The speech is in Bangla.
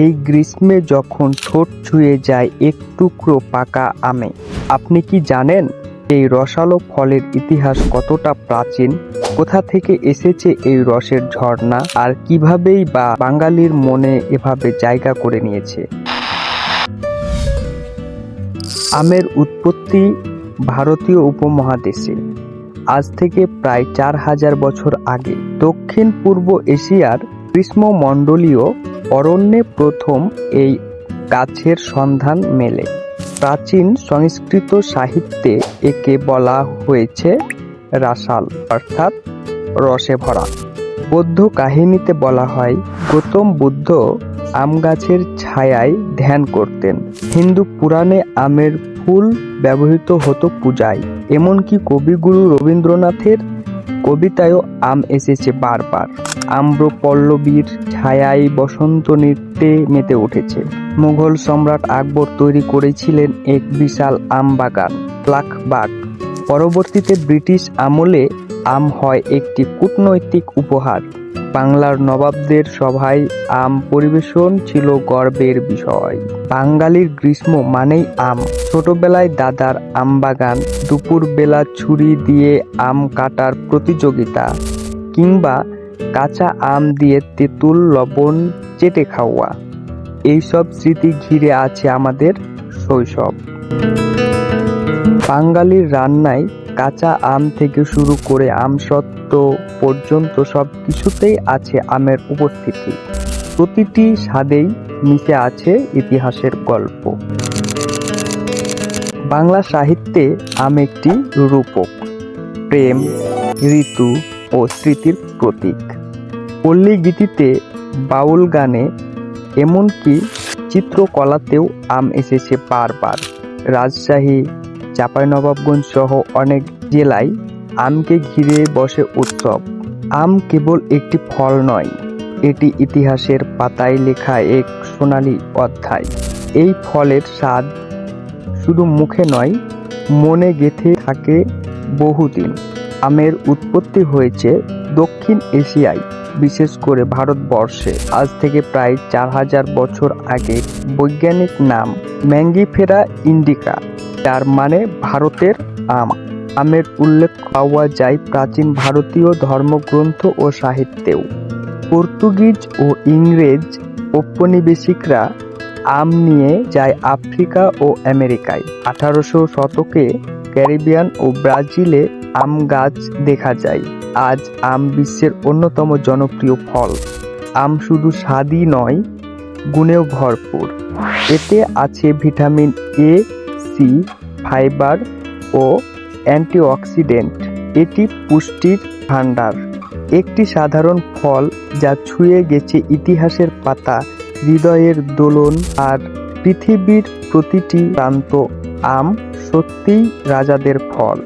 এই গ্রীষ্মে যখন ঠোঁট ছুঁয়ে যায়, এক টুকরো পাকা আমে। আপনি কি জানেন এই রসালো ফলের ইতিহাস কতটা প্রাচীন? কোথা থেকে এসেছে এই রসের ঝর্ণা? আর কিভাবেই বা বাঙালির মনে এভাবে জায়গা করে নিয়েছে? আমের উৎপত্তি ভারতীয় উপমহাদেশে। আজ থেকে প্রায় চার হাজার বছর আগে। দক্ষিণ পূর্ব এশিয়ার গ্রীষ্মমণ্ডলীয় অরণ্যে প্রথম এই গাছের সন্ধান মেলে। প্রাচীন সংস্কৃত সাহিত্যে একে বলা হয়েছে রাসাল, অর্থাৎ রসে ভরা। বৌদ্ধ কাহিনীতে বলা হয়, গৌতম বুদ্ধ আম গাছের ছায়ায় ধ্যান করতেন। হিন্দু পুরাণে আমের ফুল ব্যবহৃত হতো পূজায়। এমনকি কবিগুরু রবীন্দ্রনাথের কবিতায়ও আম এসেছে বারবার। আম্র পল্লবীর ছায়ায় বসন্ত নৃত্যে মেতে উঠেছে। মুঘল সম্রাট আকবর তৈরি করেছিলেন এক বিশাল আম বাগান প্লাকবাগ পরবর্তীতে ব্রিটিশ আমলে আম হয় একটি কূটনৈতিক উপহার। বাংলার নবাবদের সভায় আম পরিবেশন ছিল গর্বের বিষয়। বাঙালির গ্রীষ্ম মানেই আম। ছোটবেলায় দাদার আম বাগান, দুপুরবেলা ছুরি দিয়ে আম কাটার প্রতিযোগিতা কিংবা কাঁচা আম দিয়ে তেঁতুল, লবণ, চেটে খাওয়া। এইসব স্মৃতি ঘিরে আছে আমাদের শৈশব। বাঙালির রান্নায় কাঁচা আম থেকে শুরু করে আমসত্ত্ব পর্যন্ত সব কিছুতেই আছে আমের উপস্থিতি। প্রতিটি স্বাদেই মিশে আছে ইতিহাসের গল্প। বাংলা সাহিত্যে আম একটি রূপক। প্রেম, ঋতু ও স্মৃতির প্রতীক। পল্লী গীতিতে বাউল গানে এমনকি চিত্রকলাতেও আম এসেছে বারবার। রাজশাহী চাঁপাইনবাবগঞ্জ সহ অনেক জেলায় আমকে ঘিরে বসে উৎসব। আম কেবল একটি ফল নয়, এটি ইতিহাসের পাতায় লেখা এক সোনালী অধ্যায়। এই ফলের স্বাদ শুধু মুখে নয়, মনে গেঁথে থাকে বহুদিন। আমের উৎপত্তি হয়েছে দক্ষিণ এশিয়ায়। বিশেষ করে ভারতবর্ষে। আজ থেকে প্রায় চার হাজার বছর আগে বৈজ্ঞানিক নাম ম্যাঙ্গিফেরা ইন্ডিকা, যার মানে ভারতের আম। আমের উল্লেখ পাওয়া যায় প্রাচীন ভারতীয় ধর্মগ্রন্থ ও সাহিত্যেও। পর্তুগিজ ও ইংরেজ ঔপনিবেশিকরা আম নিয়ে যায় আফ্রিকা ও আমেরিকায়। আঠারোশো শতকে ক্যারিবিয়ান ও ব্রাজিলে আম গাছ দেখা যায়। আজ আম বিশ্বের অন্যতম জনপ্রিয় ফল। আম শুধু স্বাদই নয়, গুণেও ভরপুর। এতে আছে ভিটামিন এ, সি, ফাইবার ও অ্যান্টিঅক্সিডেন্ট। এটি পুষ্টির ভাণ্ডার। একটি সাধারণ ফল যা ছুঁয়ে গেছে ইতিহাসের পাতা, হৃদয়ের দোলন আর পৃথিবীর প্রতিটি প্রান্ত, আম সত্যিই রাজাদের ফল।